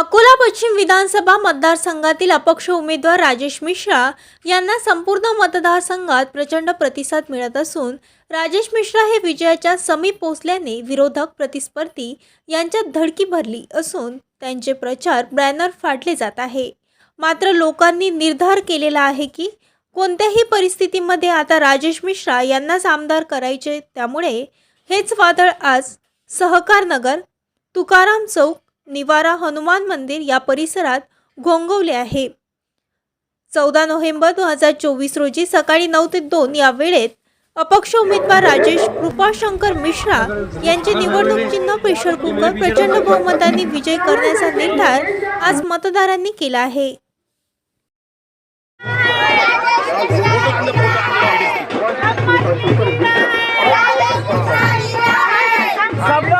अकोला पश्चिम विधानसभा मतदारसंघातील अपक्ष उमेदवार राजेश मिश्रा यांना संपूर्ण मतदारसंघात प्रचंड प्रतिसाद मिळत असून राजेश मिश्रा हे विजयाच्या समीप पोहोचल्याने विरोधक प्रतिस्पर्धी यांच्यात धडकी भरली असून त्यांचे प्रचार बॅनर फाटले जात आहे. मात्र लोकांनी निर्धार केलेला आहे की कोणत्याही परिस्थितीमध्ये आता राजेश मिश्रा यांनाच आमदार करायचे त्यामुळे हेच वादळ आज सहकार नगर तुकाराम चौक निवारा हनुमान मंदिर या परिसरात घोंगवले आहे. चौदा नोव्हेंबर दोन हजार चोवीस रोजी सकाळी नऊ ते दोन या वेळेत अपक्ष उमेदवार राजेश कृपाशंकर मिश्रा यांचे निवडणूक चिन्ह प्रेशर कुकर प्रचंड बहुमतांनी विजय करण्याचा निर्धार आज मतदारांनी केला आहे. समाजा